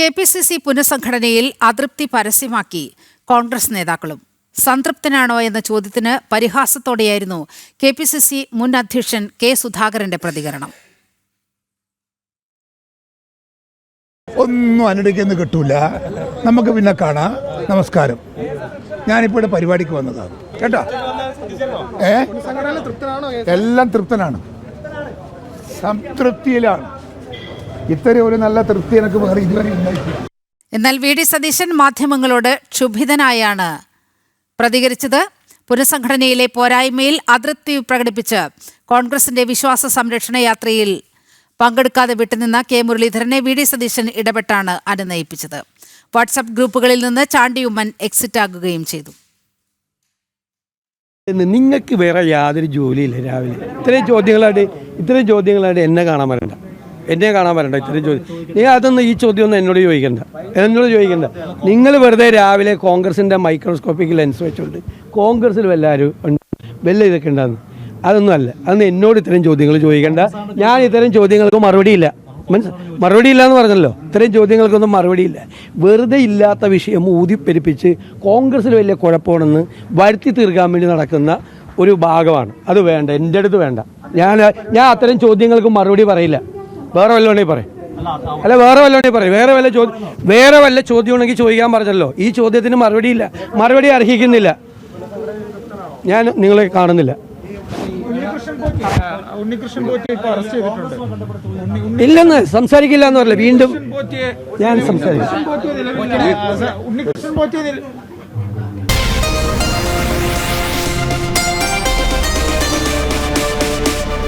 K P C C പുനഃസംഘടനയിൽ അതൃപ്തി പരസ്യമാക്കി കോൺഗ്രസ് നേതാക്കളും. സംതൃപ്തനാണോ എന്ന ചോദ്യത്തിന് പരിഹാസത്തോടെയായിരുന്നു കെ പി സി സി മുൻ അധ്യക്ഷൻ കെ സുധാകരന്റെ പ്രതികരണം. ഒന്നും അനുടിക്കുന്നു കിട്ടൂല. നമുക്ക് പിന്നെ കാണാം. നമസ്കാരം. ഞാനിപ്പോൾ ഇവിടെ പരിപാടിക്ക് വന്നതാണ് കേട്ടോ? ഏ? എല്ലാം തൃപ്തനാണ്. സംതൃപ്തിയിലാണ്. ഇത്രയും ഒരു നല്ല തൃപ്തി എനിക്ക് വേറെ ഇതുവരെ ഉണ്ടായിട്ടില്ല. എന്നാൽ വി ഡി സതീശൻ മാധ്യമങ്ങളോട് ക്ഷുഭിതനായാണ്. പ്രതികരിച്ചത് പുനഃസംഘടനയിലെ പോരായ്മയിൽ അതൃപ്തി പ്രകടിപ്പിച്ച് കോൺഗ്രസിന്റെ വിശ്വാസ സംരക്ഷണ യാത്രയിൽ പങ്കെടുക്കാതെ വിട്ടുനിന്ന കെ മുരളീധരനെ വി ഡി സതീശൻ ഇടപെട്ടാണ് അനുനയിപ്പിച്ചത്. വാട്സപ്പ് ഗ്രൂപ്പുകളിൽ നിന്ന് ചാണ്ടിയുമ്മൻ എക്സിറ്റ് ആകുകയും ചെയ്തു. എന്ന് നിങ്ങൾക്ക് വേറെ യാതൊരു ജോലിയില്ല രാവിലെ. ഇത്രയും ചോദ്യങ്ങളായിട്ട് ഇത്രയും ചോദ്യങ്ങളായിട്ട് എന്നെ കാണാൻ വരണ്ട. എന്നെ കാണാൻ വരണ്ട ഇത്രയും ചോദ്യം. നീ അതൊന്നും ഈ ചോദ്യം ഒന്നും എന്നോട് ചോദിക്കണ്ട. എന്നോട് ചോദിക്കണ്ട. നിങ്ങൾ വെറുതെ രാവിലെ കോൺഗ്രസിന്റെ മൈക്രോസ്കോപ്പിക് ലെൻസ് വെച്ചുകൊണ്ട് കോൺഗ്രസ്സിൽ വല്ലാരും ഉണ്ട്. വല്ല ഇതൊക്കെ ഉണ്ടാകുന്നു അതൊന്നും അല്ല. അതൊന്നും എന്നോട് ഇത്തരം ചോദ്യങ്ങൾ ചോദിക്കണ്ട. ഞാൻ ഇത്തരം ചോദ്യങ്ങൾക്ക് മറുപടിയില്ല മനസ്സ് മറുപടി ഇല്ല എന്ന് പറഞ്ഞല്ലോ. ഇത്രയും ചോദ്യങ്ങൾക്കൊന്നും മറുപടിയില്ല വെറുതെ ഇല്ലാത്ത വിഷയം ഊതിപ്പെരിപ്പിച്ച് കോൺഗ്രസ്സിൽ വലിയ കുഴപ്പമാണെന്ന് വരുത്തി തീർക്കാൻ വേണ്ടി നടക്കുന്ന ഒരു ഭാഗമാണ്. അത് വേണ്ട. എന്റെ അടുത്ത് വേണ്ട. ഞാൻ ഞാൻ അത്തരം ചോദ്യങ്ങൾക്ക് മറുപടി പറയില്ല. വേറെ വല്ല വേണമെങ്കിൽ പറയും. അല്ല വേറെ വല്ല വേണമെങ്കിൽ പറയും. വേറെ വല്ല ചോദ്യം വേറെ വല്ല ചോദ്യം ഉണ്ടെങ്കിൽ ചോദിക്കാൻ പറഞ്ഞല്ലോ. ഈ ചോദ്യത്തിന് മറുപടി ഇല്ല. മറുപടി അർഹിക്കുന്നില്ല. ഞാൻ നിങ്ങളെ കാണുന്നില്ല. ഇല്ലെന്ന് സംസാരിക്കില്ല എന്ന് പറയില്ല വീണ്ടും ഞാൻ സംസാരിക്കും.